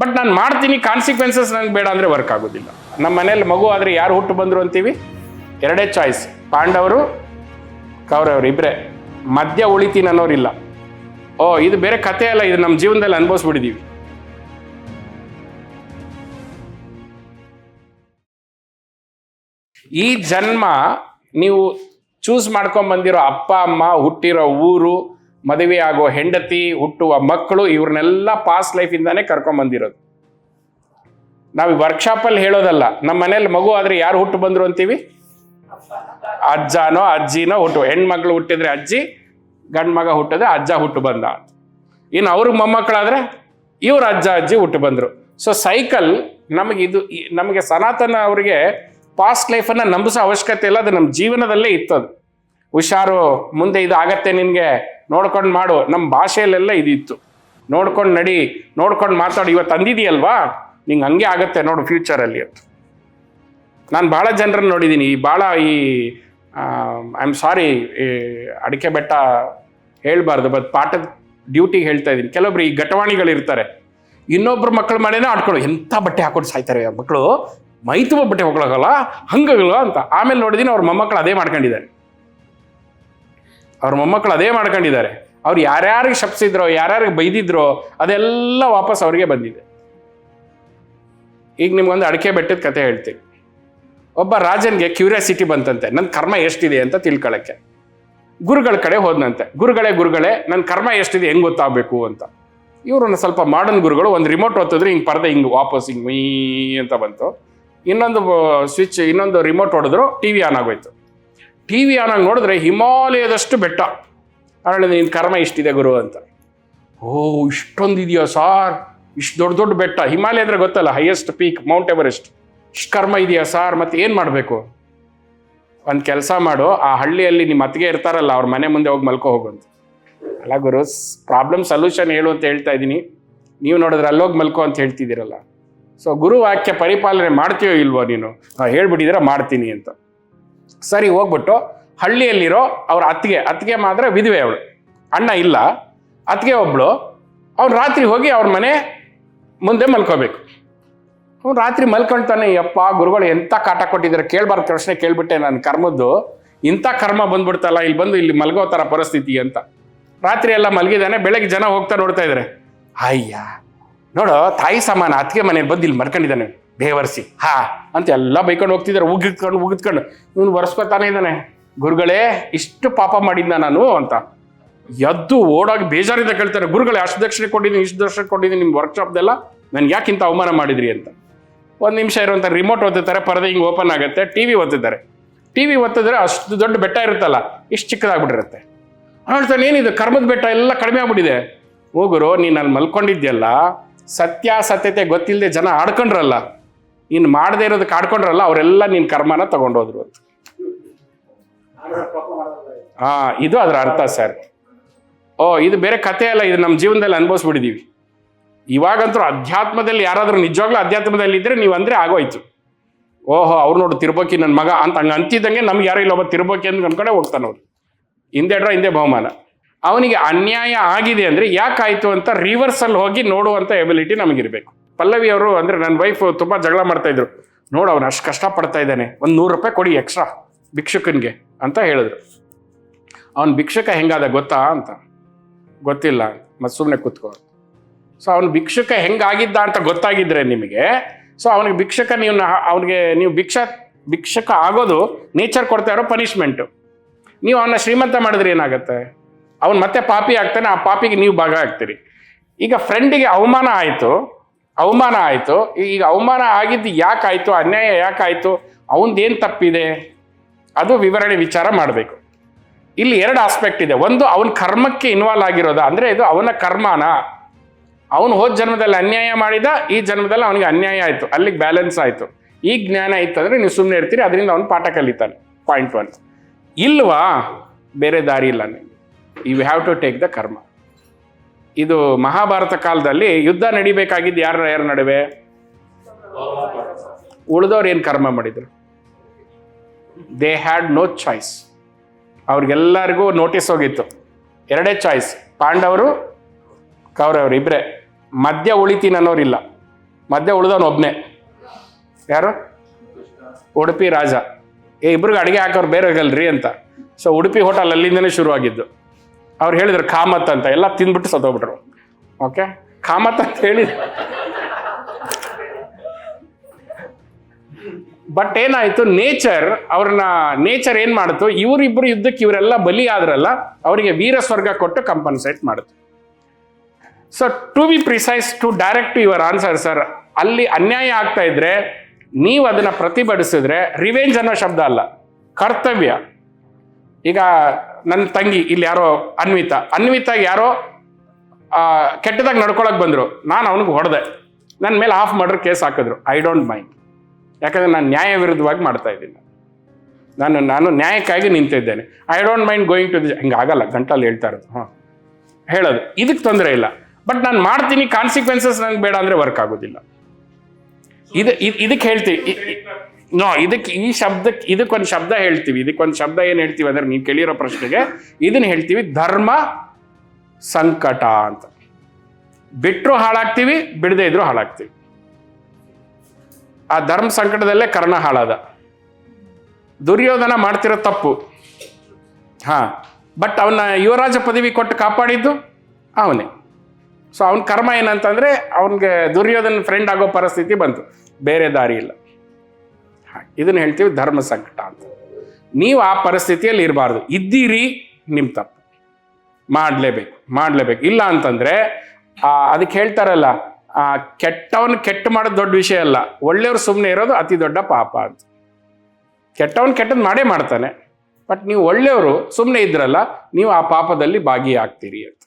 But ನಾನು ಮಾಡ್ತೀನಿ consequences ನನಗೆ ಬೇಡ ಅಂದರೆ ವರ್ಕ್ ಆಗೋದಿಲ್ಲ. ನಮ್ಮ ಮನೇಲಿ ಮಗು ಆದರೆ ಯಾರು ಹುಟ್ಟು ಬಂದರು ಅಂತೀವಿ? ಎರಡೇ ಚಾಯ್ಸ್ ಪಾಂಡವರು, ಕೌರವರು ಇಬ್ಬರೇ ಮಧ್ಯ ಉಳಿತೀನಿ ಅನ್ನೋರಿಲ್ಲ. ಓ, ಇದು ಬೇರೆ ಕಥೆ ಅಲ್ಲ, ಇದು ನಮ್ಮ ಜೀವನದಲ್ಲಿ ಅನುಭವಿಸ್ಬಿಟ್ಟಿದ್ದೀವಿ ಈ ಜನ್ಮ ನೀವು ಚೂಸ್ ಮಾಡ್ಕೊಂಡ್ ಬಂದಿರೋ ಅಪ್ಪ, ಅಮ್ಮ, ಹುಟ್ಟಿರೋ ಊರು ಮದುವೆ ಆಗೋ ಹೆಂಡತಿ, ಹುಟ್ಟುವ ಮಕ್ಕಳು ಇವ್ರನ್ನೆಲ್ಲ ಪಾಸ್ಟ್ ಲೈಫಿಂದಾನೇ ಕರ್ಕೊಂಬಂದಿರೋದು ನಾವು ವರ್ಕ್ಶಾಪಲ್ಲಿ ಹೇಳೋದಲ್ಲ ನಮ್ಮ ಮನೇಲಿ ಮಗು ಆದ್ರೆ ಯಾರು ಹುಟ್ಟು ಬಂದರು ಅಂತೀವಿ? ಅಜ್ಜನೋ, ಅಜ್ಜಿನೋ ಹುಟ್ಟು ಹೆಣ್ಮಕ್ಳು ಹುಟ್ಟಿದ್ರೆ ಅಜ್ಜಿ ಗಂಡ್ ಮಗ ಹುಟ್ಟಿದ್ರೆ ಅಜ್ಜ ಹುಟ್ಟು ಬಂದ. ಇನ್ನು ಅವ್ರಿಗೆ ಮೊಮ್ಮಕ್ಕಳಾದ್ರೆ ಇವ್ರ ಅಜ್ಜ, ಅಜ್ಜಿ ಹುಟ್ಟು ಬಂದರು. ಸೊ ಸೈಕಲ್ ನಮಗೆ ಇದು ಈ- ನಮಗೆ ಸನಾತನ ಅವರಿಗೆ ಪಾಸ್ಟ್ ಲೈಫನ್ನು ನಂಬಿಸೋ ಅವಶ್ಯಕತೆ ಇಲ್ಲ, ಅದು ನಮ್ಮ ಜೀವನದಲ್ಲೇ ಇತ್ತು ಅದು. ಹುಷಾರು, ಮುಂದೆ ಇದು ಆಗತ್ತೆ ನಿನಗೆ ನೋಡ್ಕೊಂಡು ಮಾಡು. ನಮ್ಮ ಭಾಷೆಯಲ್ಲೆಲ್ಲ ಇದಿತ್ತು. ನೋಡ್ಕೊಂಡು ನಡಿ. ನೋಡ್ಕೊಂಡು ಮಾತಾಡು. ಇವತ್ತು ಅಂದಿದೆಯಲ್ವಾ ನಿಂಗೆ ಹಂಗೆ ಆಗುತ್ತೆ ನೋಡು ಫ್ಯೂಚರಲ್ಲಿ ಅಂತ. ನಾನು ಭಾಳ ಜನರನ್ನು ನೋಡಿದ್ದೀನಿ ಈ ಭಾಳ ಈ ಐ ಆಮ್ ಸಾರಿ ಅಡಿಕೆ ಬೆಟ್ಟ ಹೇಳಬಾರ್ದು ಬಟ್ ಪಾಠದ ಡ್ಯೂಟಿಗೆ ಹೇಳ್ತಾ ಇದ್ದೀನಿ ಕೆಲವೊಬ್ರು ಈ ಘಟವಾಣಿಗಳು ಇರ್ತಾರೆ ಇನ್ನೊಬ್ರು ಮಕ್ಕಳ ಮನೆನೇ ಆಡ್ಕೊಂಡು ಎಂಥ ಬಟ್ಟೆ ಹಾಕೊಂಡು ಸಾಯ್ತಾರೆ ಮಕ್ಕಳು ಮೈ ಬಟ್ಟೆ ಹೋಗ್ಲಾಗಲ್ಲ ಹಂಗಲ್ಲ ಅಂತ. ಆಮೇಲೆ ನೋಡಿದೀನಿ ಅವ್ರ ಮೊಮ್ಮಕ್ಕಳು ಅದೇ ಮಾಡ್ಕೊಂಡಿದ್ದಾರೆ. ಅವ್ರ ಮೊಮ್ಮಕ್ಕಳು ಅದೇ ಮಾಡ್ಕೊಂಡಿದ್ದಾರೆ. ಅವ್ರು ಯಾರ್ಯಾರಿಗೆ ಶಪ್ಸಿದ್ರೋ, ಯಾರ್ಯಾರಿಗೆ ಬೈದಿದ್ರೋ ಅದೆಲ್ಲ ವಾಪಸ್ ಅವ್ರಿಗೆ ಬಂದಿದೆ. ಈಗ ನಿಮ್ಗೊಂದು ಅಡಿಕೆ ಬೆಟ್ಟದ ಕತೆ ಹೇಳ್ತೀನಿ. ಒಬ್ಬ ರಾಜನ್ಗೆ ಕ್ಯೂರಿಯಾಸಿಟಿ ಬಂತಂತೆ ನನ್ನ ಕರ್ಮ ಎಷ್ಟಿದೆ ಅಂತ ತಿಳ್ಕೊಳಕ್ಕೆ. ಗುರುಗಳ ಕಡೆ ಹೋದ್ನಂತೆ. ಗುರುಗಳೇ ಗುರುಗಳೇ ನನ್ನ ಕರ್ಮ ಎಷ್ಟಿದೆ, ಹೆಂಗ್ ಗೊತ್ತಾಗಬೇಕು ಅಂತ. ಇವ್ರನ್ನ ಸ್ವಲ್ಪ ಮಾಡರ್ನ್ ಗುರುಗಳು ಒಂದು ರಿಮೋಟ್ ಹೊತ್ತಿದ್ರೆ ಹಿಂಗೆ ಪರದೆ ಹಿಂಗೆ ವಾಪಸ್ ಹಿಂಗೆ ಮೀ ಅಂತ ಬಂತು. ಇನ್ನೊಂದು ಸ್ವಿಚ್ ಇನ್ನೊಂದು ರಿಮೋಟ್ ಹೊಡೆದ್ರು ಟಿ ವಿ ಆನ್ ಆಗೋಯ್ತು. ಟಿ ವಿ ಆನ್ ಆಗಿ ನೋಡಿದ್ರೆ ಹಿಮಾಲಯದಷ್ಟು ಬೆಟ್ಟ. ಅರಳ ನಿನ್ನ ಕರ್ಮ ಇಷ್ಟಿದೆ ಗುರು ಅಂತ. ಓ ಇಷ್ಟೊಂದು ಇದೆಯೋ ಸಾರ್? ಇಷ್ಟು ದೊಡ್ಡ ದೊಡ್ಡ ಬೆಟ್ಟ. ಹಿಮಾಲಯ ಅಂದರೆ ಗೊತ್ತಲ್ಲ ಹೈಯೆಸ್ಟ್ ಪೀಕ್ ಮೌಂಟ್ ಎವರೆಸ್ಟ್ ಇಷ್ಟು ಕರ್ಮ ಇದೆಯಾ ಸಾರ್? ಮತ್ತೆ ಏನು ಮಾಡಬೇಕು? ಒಂದು ಕೆಲಸ ಮಾಡು, ಆ ಹಳ್ಳಿಯಲ್ಲಿ ನಿಮ್ಮ ಅತ್ತಿಗೆ ಇರ್ತಾರಲ್ಲ, ಅವ್ರ ಮನೆ ಮುಂದೆ ಹೋಗಿ ಮಲ್ಕೋ ಹೋಗು ಅಂತ. ಅಲ್ಲ ಗುರು ಪ್ರಾಬ್ಲಮ್ ಸೊಲ್ಯೂಷನ್ ಹೇಳು ಅಂತ ಹೇಳ್ತಾ ಇದ್ದೀನಿ ನೀವು ನೋಡಿದ್ರೆ ಅಲ್ಲೋಗಿ ಮಲ್ಕೋ ಅಂತ ಹೇಳ್ತಿದ್ದೀರಲ್ಲ. ಸೊ ಗುರು ವಾಕ್ಯ ಪರಿಪಾಲನೆ ಮಾಡ್ತೀಯೋ ಇಲ್ವೋ ನೀನು? ಹೇಳ್ಬಿಟ್ಟಿದ್ದೀರ ಮಾಡ್ತೀನಿ ಅಂತ. ಸರಿ ಹೋಗ್ಬಿಟ್ಟು ಹಳ್ಳಿಯಲ್ಲಿರೋ ಅವ್ರ ಅತ್ತಿಗೆ ಅತ್ತಿಗೆ ಮಾತ್ರ ವಿಧವೆ ಅವಳು. ಅಣ್ಣ ಇಲ್ಲ. ಅತ್ತಿಗೆ ಒಬ್ಳು. ಅವ್ರು ರಾತ್ರಿ ಹೋಗಿ ಅವ್ರ ಮನೆ ಮುಂದೆ ಮಲ್ಕೋಬೇಕು. ಅವ್ನು ರಾತ್ರಿ ಮಲ್ಕೊಳ್ತಾನೆ ಯಪ್ಪ ಗುರುಗಳು ಎಂಥ ಕಾಟ ಕೊಟ್ಟಿದ್ದಾರೆ? ಕೇಳಬಾರ್ದು ಪ್ರಶ್ನೆ ಕೇಳ್ಬಿಟ್ಟೆ ನಾನು ಕರ್ಮದ್ದು. ಇಂಥ ಕರ್ಮ ಬಂದ್ಬಿಡ್ತಲ್ಲ, ಇಲ್ಲಿ ಬಂದು ಇಲ್ಲಿ ಮಲ್ಗೋ ಥರ ಪರಿಸ್ಥಿತಿ ಅಂತ. ರಾತ್ರಿ ಎಲ್ಲ ಮಲಗಿದಾನೆ ಬೆಳಗ್ಗೆ ಜನ ಹೋಗ್ತಾ ನೋಡ್ತಾ ಇದ್ದಾರೆ ಅಯ್ಯ, ನೋಡು, ತಾಯಿ ಸಮಾನ ಅತ್ತಿಗೆ ಮನೇಲಿ ಬಂದು ಇಲ್ಲಿ ಮರ್ಕೊಂಡಿದ್ದಾನೆ ಬೇವರ್ಸಿ. ಹಾ, ಅಂತ ಎಲ್ಲ ಬೈಕೊಂಡು ಹೋಗ್ತಿದ್ದಾರೆ, ಉಗಿದ್ಕೊಂಡು ಉಗಿದ್ಕೊಂಡು. ಇವನು ಒರೆಸ್ಕೊತಾನೆ ಇದ್ದಾನೆ. ಗುರುಗಳೇ, ಇಷ್ಟು ಪಾಪ ಮಾಡಿದ್ನ ನಾನು ಅಂತ. ಎದ್ದು ಓಡಾಗಿ ಬೇಜಾರಿಂದ ಕೇಳ್ತಾರೆ, ಗುರುಗಳೇ ಅಷ್ಟು ದಕ್ಷಿಣ ಕೊಟ್ಟಿದ್ದೀನಿ ಇಷ್ಟು ದಕ್ಷಿಣ ಕೊಟ್ಟಿದ್ದೀನಿ, ನಿಮ್ಮ ವರ್ಕ್ಶಾಪ್ದೆಲ್ಲ ನಾನು ಯಾಕೆ ಇಂಥ ಅವಮಾನ ಮಾಡಿದ್ರಿ ಅಂತ. ಒಂದು ನಿಮಿಷ ಇರುವಂಥ ರಿಮೋಟ್ ಓದ್ತಾರೆ ಪರದೆ ಹಿಂಗೆ ಓಪನ್ ಆಗುತ್ತೆ ಟಿ ವಿ ಒತ್ತಿದ್ದಾರೆ ಟಿ ವಿ ಒತ್ತಿದ್ರೆ ಅಷ್ಟು ದೊಡ್ಡ ಬೆಟ್ಟ ಇರುತ್ತಲ್ಲ, ಇಷ್ಟು ಚಿಕ್ಕದಾಗ್ಬಿಟ್ಟಿರುತ್ತೆ. ಹೇಳ್ತಾನೆ, ಏನಿದು, ಕರ್ಮದ ಬೆಟ್ಟ ಎಲ್ಲ ಕಡಿಮೆ ಆಗ್ಬಿಟ್ಟಿದೆ. ಹೋಗುರು ನೀನು ಅಲ್ಲಿ ಮಲ್ಕೊಂಡಿದ್ಯಲ್ಲ, ಸತ್ಯಾಸತ್ಯತೆ ಗೊತ್ತಿಲ್ಲದೆ ಜನ ಆಡ್ಕೊಂಡ್ರಲ್ಲ ಇನ್ನು ಮಾಡದೇ ಇರೋದು ಕಾಡ್ಕೊಂಡ್ರಲ್ಲ, ಅವರೆಲ್ಲ ನಿನ್ನ ಕರ್ಮನ ತಗೊಂಡೋದ್ರು ಅಂತ. ಹಾ, ಇದು ಅದರ ಅರ್ಥ ಸರ್. ಓ, ಇದು ಬೇರೆ ಕಥೆ ಅಲ್ಲ, ಇದು ನಮ್ಮ ಜೀವನದಲ್ಲಿ ಅನುಭವಿಸ್ಬಿಟ್ಟಿದೀವಿ. ಇವಾಗಂತೂ ಅಧ್ಯಾತ್ಮದಲ್ಲಿ ಯಾರಾದರೂ ನಿಜವಾಗ್ಲೂ ಅಧ್ಯಾತ್ಮದಲ್ಲಿ ಇದ್ರೆ ನೀವು ಅಂದ್ರೆ ಆಗೋಯ್ತು. ಓಹೋ, ಅವ್ರು ನೋಡು ತಿರ್ಬೋಕಿ ನನ್ನ ಮಗ ಅಂತ ಹಂಗೆ ಅಂತಿದ್ದಂಗೆ ನಮ್ಗೆ ಯಾರೋ ಇಲ್ಲೊಬ್ಬ ತಿರ್ಬೋಕಿ ಅಂತ ಅನ್ಕೊಂಡೆ ಹೋಗ್ತಾನೆ ಅವ್ರು. ಹಿಂದೆ ಇಡ್ರೋ, ಹಿಂದೆ ಬಹುಮಾನ. ಅವನಿಗೆ ಅನ್ಯಾಯ ಆಗಿದೆ ಅಂದ್ರೆ ಯಾಕಾಯ್ತು ಅಂತ ರಿವರ್ಸಲ್ಲಿ ಹೋಗಿ ನೋಡುವಂಥ ಎಬಿಲಿಟಿ ನಮಗಿರ್ಬೇಕು. ಪಲ್ಲವಿ ಅವರು ಅಂದರೆ ನನ್ನ ವೈಫ್ ತುಂಬ ಜಗಳ ಮಾಡ್ತಾಯಿದ್ರು ನೋಡು ಅವನು ಅಷ್ಟು ಕಷ್ಟ ಪಡ್ತಾ ಇದ್ದಾನೆ. ಒಂದು ನೂರು ರೂಪಾಯಿ ಕೊಡಿ ಎಕ್ಸ್ಟ್ರಾ ಭಿಕ್ಷುಕನಿಗೆ ಅಂತ ಹೇಳಿದ್ರು. ಅವನು ಭಿಕ್ಷುಕ ಹೆಂಗಾದ ಗೊತ್ತಾ ಅಂತ. ಗೊತ್ತಿಲ್ಲ. ಮತ್ತು ಸುಮ್ಮನೆ ಕೂತ್ಕೋ ಸೊ ಅವನು ಭಿಕ್ಷುಕ ಹೆಂಗಾಗಿದ್ದ ಅಂತ ಗೊತ್ತಾಗಿದ್ರೆ ನಿಮಗೆ ಸೊ ಅವನಿಗೆ ಭಿಕ್ಷಕ ನೀವು ಅವನಿಗೆ ನೀವು ಭಿಕ್ಷ, ಭಿಕ್ಷಕ ಆಗೋದು ನೇಚರ್ ಕೊಡ್ತಾ ಇರೋ ಪನಿಷ್ಮೆಂಟು ನೀವು ಅವನ ಶ್ರೀಮಂತ ಮಾಡಿದ್ರೆ ಏನಾಗುತ್ತೆ? ಅವನು ಮತ್ತೆ ಪಾಪಿ ಆಗ್ತಾನೆ, ಆ ಪಾಪಿಗೆ ನೀವು ಭಾಗ ಆಗ್ತೀರಿ. ಈಗ ಫ್ರೆಂಡಿಗೆ ಅವಮಾನ ಆಯಿತು ಅವಮಾನ ಆಯಿತು. ಈಗ ಅವಮಾನ ಆಗಿದ್ದು ಯಾಕಾಯಿತು? ಅನ್ಯಾಯ ಯಾಕಾಯಿತು? ಅವನದೇನು ತಪ್ಪಿದೆ? ಅದು ವಿವರಣೆ ವಿಚಾರ ಮಾಡಬೇಕು. ಇಲ್ಲಿ ಎರಡು ಆಸ್ಪೆಕ್ಟ್ ಇದೆ. ಒಂದು, ಅವನ ಕರ್ಮಕ್ಕೆ ಇನ್ವಾಲ್ವ್ ಆಗಿರೋದ. ಅಂದರೆ ಇದು ಅವನ ಕರ್ಮನ? ಅವನು ಹೋದ ಜನ್ಮದಲ್ಲಿ ಅನ್ಯಾಯ ಮಾಡಿದ, ಈ ಜನ್ಮದಲ್ಲಿ ಅವನಿಗೆ ಅನ್ಯಾಯ ಆಯಿತು. ಅಲ್ಲಿಗೆ ಬ್ಯಾಲೆನ್ಸ್ ಆಯಿತು. ಈ ಜ್ಞಾನ ಇತ್ತು ಅಂದರೆ ನೀವು ಸುಮ್ಮನೆ ಇರ್ತೀರಿ, ಅದರಿಂದ ಅವನು ಪಾಠ ಕಲಿತಾನೆ. ಪಾಯಿಂಟ್ ಒನ್ ಇಲ್ವಾ? ಬೇರೆ ದಾರಿ ಇಲ್ಲ. ನಿಮಗೆ you have to take the karma ಇದು ಮಹಾಭಾರತ ಕಾಲದಲ್ಲಿ ಯುದ್ಧ ನಡಿಬೇಕಾಗಿದ್ದು ಯಾರ ಯಾರ ನಡುವೆ? ಉಳಿದವ್ರು ಏನು ಕರ್ಮ ಮಾಡಿದ್ರು? ದೇ ಹ್ಯಾಡ್ ನೋ ಚಾಯ್ಸ್ ಅವ್ರಿಗೆಲ್ಲರಿಗೂ ನೋಟಿಸ್ ಹೋಗಿತ್ತು. ಎರಡೇ ಚಾಯ್ಸ್ ಪಾಂಡವರು, ಕೌರವರು. ಇಬ್ಬರೇ ಮಧ್ಯ ಉಳಿತೀನಿ ಅನ್ನೋರಿಲ್ಲ. ಮಧ್ಯ ಉಳಿದವನು ಒಬ್ಬನೇ ಯಾರು? ಉಡುಪಿ ರಾಜ. ಏ, ಇಬ್ರಿಗೆ ಅಡುಗೆ ಹಾಕೋರು ಬೇರೆ ಹೋಗಲ್ರಿ ಅಂತ. ಸೊ ಉಡುಪಿ ಹೋಟೆಲ್ ಅಲ್ಲಿಂದನೇ ಶುರುವಾಗಿದ್ದು. ಅವ್ರು ಹೇಳಿದ್ರು ಕಾಮತ್ ಅಂತ, ಎಲ್ಲ ತಿಂದ್ಬಿಟ್ಟು ಸತ್ತೋಗ್ಬಿಟ್ರು. ಓಕೆ ಕಾಮತ್ ಅಂತ ಹೇಳಿ. ಬಟ್ ಏನಾಯ್ತು ನೇಚರ್ ಅವ್ರನ್ನ ನೇಚರ್ ಏನ್ ಮಾಡ್ತು? ಇವರಿಬ್ರು ಯುದ್ಧಕ್ಕೆ ಇವರೆಲ್ಲ ಬಲಿ ಆದ್ರಲ್ಲ, ಅವರಿಗೆ ವೀರ ಸ್ವರ್ಗ ಕೊಟ್ಟು ಕಂಪನ್ಸೇಟ್ ಮಾಡುತ್ತೆ. So to be precise to direct your answer sir ಅಲ್ಲಿ ಅನ್ಯಾಯ ಆಗ್ತಾ ಇದ್ರೆ, ನೀವು ಅದನ್ನ ಪ್ರತಿಭಟಿಸಿದ್ರೆ ರಿವೆಂಜ್ ಅನ್ನೋ ಶಬ್ದ ಅಲ್ಲ, ಕರ್ತವ್ಯ. ಈಗ ನನ್ನ ತಂಗಿ, ಇಲ್ಲಿ ಯಾರೋ ಅನ್ವಿತಾ. ಅನ್ವಿತಾಗ ಯಾರೋ ಕೆಟ್ಟದಾಗ ನಡ್ಕೊಳಕ್ ಬಂದರು. ನಾನು ಅವನಿಗೆ ಹೊಡೆದೆ. ನನ್ನ ಮೇಲೆ ಆಫ್ ಮರ್ಡರ್ ಕೇಸ್ ಹಾಕಿದ್ರು. ಐ ಡೋಂಟ್ ಮೈಂಡ್ ಯಾಕಂದ್ರೆ ನಾನು ನ್ಯಾಯ ವಿರುದ್ಧವಾಗಿ ಮಾಡ್ತಾ ಇದ್ದೀನಿ. ನಾನು ನಾನು ನ್ಯಾಯಕ್ಕಾಗಿ ನಿಂತಿದ್ದೇನೆ I don't mind going to the ಹಿಂಗಾಗಲ್ಲ ಗಂಟಲ್ಲಿ ಹೇಳ್ತಾ ಇರೋದು. ಹಾಂ. ಹೇಳೋದು. ಇದಕ್ಕೆ ತೊಂದರೆ ಇಲ್ಲ. ಬಟ್ ನಾನು ಮಾಡ್ತೀನಿ ಕಾನ್ಸಿಕ್ವೆನ್ಸಸ್ ನನಗೆ ಬೇಡ ಅಂದರೆ ವರ್ಕ್ ಆಗೋದಿಲ್ಲ. ಇದು, ಇದ್- ಇದಕ್ಕೆ ಹೇಳ್ತೀವಿ ನೋ ಇದಕ್ಕೆ ಈ ಶಬ್ದಕ್ಕೆ ಇದಕ್ಕೊಂದು ಶಬ್ದ ಹೇಳ್ತೀವಿ. ಇದಕ್ಕೊಂದು ಶಬ್ದ ಏನು ಹೇಳ್ತೀವಿ ಅಂದ್ರೆ ನೀವು ಕೇಳಿರೋ ಪ್ರಶ್ನೆಗೆ ಇದನ್ನ ಹೇಳ್ತೀವಿ ಧರ್ಮ ಸಂಕಟ ಅಂತ. ಬಿಟ್ಟರು ಹಾಳಾಗ್ತೀವಿ, ಬಿಡದೇ ಇದ್ರು ಹಾಳಾಗ್ತೀವಿ. ಆ ಧರ್ಮ ಸಂಕಟದಲ್ಲೇ ಕರ್ಣ ಹಾಳಾದ. ದುರ್ಯೋಧನ ಮಾಡ್ತಿರೋ ತಪ್ಪು. ಹಾ, ಬಟ್ ಅವನ ಯುವರಾಜ ಪದವಿ ಕೊಟ್ಟು ಕಾಪಾಡಿದ್ದು ಅವನೇ. ಸೊ ಅವನ ಕರ್ಮ ಏನಂತಂದ್ರೆ ಅವನಿಗೆ ದುರ್ಯೋಧನ ಫ್ರೆಂಡ್ ಆಗೋ ಪರಿಸ್ಥಿತಿ ಬಂತು. ಬೇರೆ ದಾರಿ ಇಲ್ಲ. ಇದನ್ನ ಹೇಳ್ತೀವಿ ಧರ್ಮ ಸಂಕಟ ಅಂತ. ನೀವು ಆ ಪರಿಸ್ಥಿತಿಯಲ್ಲಿ ಇರಬಾರ್ದು. ಇದ್ದೀರಿ ನಿಮ್ಮ ತಪ್ಪು. ಮಾಡಲೇಬೇಕು ಮಾಡಲೇಬೇಕು. ಇಲ್ಲ ಅಂತಂದರೆ ಅದಕ್ಕೆ ಹೇಳ್ತಾರಲ್ಲ ಕೆಟ್ಟವನ್ ಕೆಟ್ಟ ಮಾಡೋದು ದೊಡ್ಡ ವಿಷಯ ಅಲ್ಲ. ಒಳ್ಳೆಯವ್ರು ಸುಮ್ಮನೆ ಇರೋದು ಅತಿ ದೊಡ್ಡ ಪಾಪ ಅಂತ. ಕೆಟ್ಟವನು ಕೆಟ್ಟದ್ದು ಮಾಡೇ ಮಾಡ್ತಾನೆ. ಬಟ್ ನೀವು ಒಳ್ಳೆಯವರು ಸುಮ್ಮನೆ ಇದ್ರಲ್ಲ, ನೀವು ಆ ಪಾಪದಲ್ಲಿ ಭಾಗಿಯಾಗ್ತೀರಿ ಅಂತ.